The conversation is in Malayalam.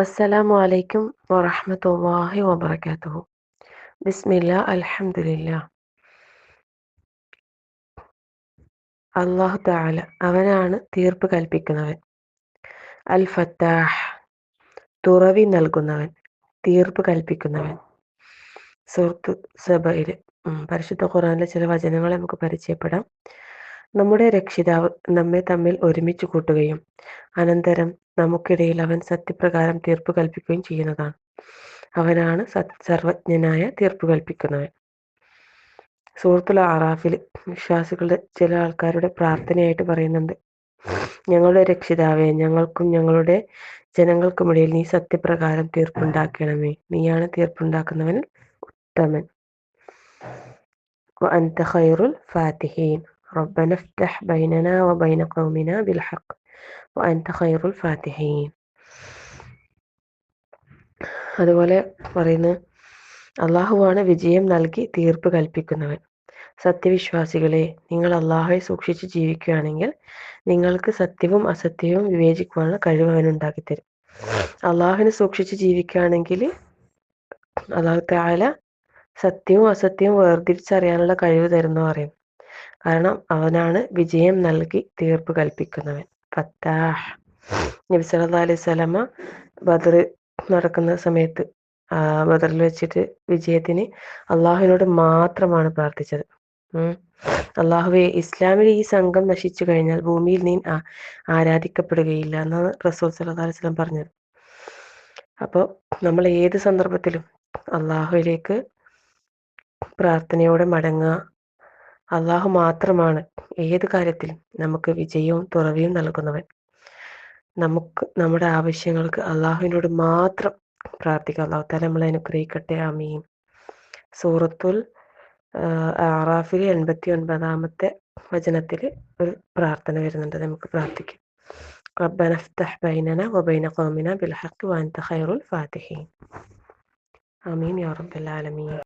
അസ്സലാമു അലൈക്കും വറഹ്മത്തുള്ളാഹി വബറകാതുഹു. ബിസ്മില്ല അൽഹംദുലില്ലാ. അള്ളാഹു താല അവനാണ് തീർപ്പ് കൽപ്പിക്കുന്നവൻ. അൽ ഫത്താഹ് തുറവി നൽകുന്നവൻ തീർപ്പ് കൽപ്പിക്കുന്നവൻ. സുഹൃത്ത് സഭയിൽ പരിശുദ്ധ ഖുറാനിലെ ചില വചനങ്ങളെ നമുക്ക് പരിചയപ്പെടാം. നമ്മുടെ രക്ഷിതാവ് നമ്മെ തമ്മിൽ ഒരുമിച്ച് കൂട്ടുകയും അനന്തരം നമുക്കിടയിൽ അവൻ സത്യപ്രകാരം തീർപ്പ് കൽപ്പിക്കുകയും ചെയ്യുന്നതാണ്. അവനാണ് സർവജ്ഞനായ തീർപ്പ് കൽപ്പിക്കുന്നവൻ. സുഹൃത്തുൽ ആറാഫിൽ വിശ്വാസികളുടെ ചില ആൾക്കാരുടെ പ്രാർത്ഥനയായിട്ട് പറയുന്നുണ്ട്. ഞങ്ങളുടെ രക്ഷിതാവെ ഞങ്ങൾക്കും ഞങ്ങളുടെ ജനങ്ങൾക്കുമിടയിൽ നീ സത്യപ്രകാരം തീർപ്പുണ്ടാക്കണമേ. നീയാണ് തീർപ്പുണ്ടാക്കുന്നവനിൽ ഉത്തമൻ. ഖൈറുൽ ഫാത്തിഹീൻ. ربنا افتح بيننا وبين قومنا بالحق وأنت خير الفاتحين അതുപോലെ പറയുന്നു അള്ളാഹുവാണ് വിജയം നൽകി തീർപ്പ് കൽപ്പിക്കുന്നവൻ സത്യവിശ്വാസികളെ നിങ്ങൾ അള്ളാഹുവെ സൂക്ഷിച്ച് ജീവിക്കുകയാണെങ്കിൽ നിങ്ങൾക്ക് സത്യവും അസത്യവും വിവേചിക്കുവാനുള്ള കഴിവ് അവൻ ഉണ്ടാക്കിത്തരും അള്ളാഹുവിനെ സൂക്ഷിച്ച് ജീവിക്കുകയാണെങ്കിൽ അള്ളാഹു താല സത്യവും അസത്യവും വേർതിരിച്ചറിയാനുള്ള കഴിവ് തരുന്നു പറയും കാരണം അവനാണ് വിജയം നൽകി തീർപ്പ് കൽപ്പിക്കുന്നവൻ. ഫത്താഹ്. നബി സല്ലല്ലാഹു അലൈഹി ബദർ നടക്കുന്ന സമയത്ത് ബദറിൽ വെച്ചിട്ട് വിജയത്തിന് അള്ളാഹുവിനോട് മാത്രമാണ് പ്രാർത്ഥിച്ചത്. അള്ളാഹുവെ ഇസ്ലാമിൽ ഈ സംഘം നശിച്ചു കഴിഞ്ഞാൽ ഭൂമിയിൽ നീ ആരാധിക്കപ്പെടുകയില്ല എന്നാണ് റസൂൽ സല്ലല്ലാഹു അലൈഹി പറഞ്ഞത്. അപ്പോൾ നമ്മൾ ഏത് സന്ദർഭത്തിലും അള്ളാഹുവിലേക്ക് പ്രാർത്ഥനയോടെ മടങ്ങുക അള്ളാഹു മാത്രമാണ് ഏത് കാര്യത്തിലും നമുക്ക് വിജയവും തുറവിയും നൽകുന്നവൻ നമുക്ക് നമ്മുടെ ആവശ്യങ്ങൾക്ക് അള്ളാഹുവിനോട് മാത്രം പ്രാർത്ഥിക്കുക അള്ളാഹു താല നമ്മളെ അനുഗ്രഹിക്കട്ടെ അമീൻ സൂറത്തുൽ ആറാഫിൽ എൺപത്തി ഒൻപതാമത്തെ വചനത്തിൽ ഒരു പ്രാർത്ഥന വരുന്നുണ്ട് നമുക്ക് പ്രാർത്ഥിക്കാം ربنا افتح بيننا وبين قومنا بالحق وأنت خير الفاتحين آمين يا رب العالمين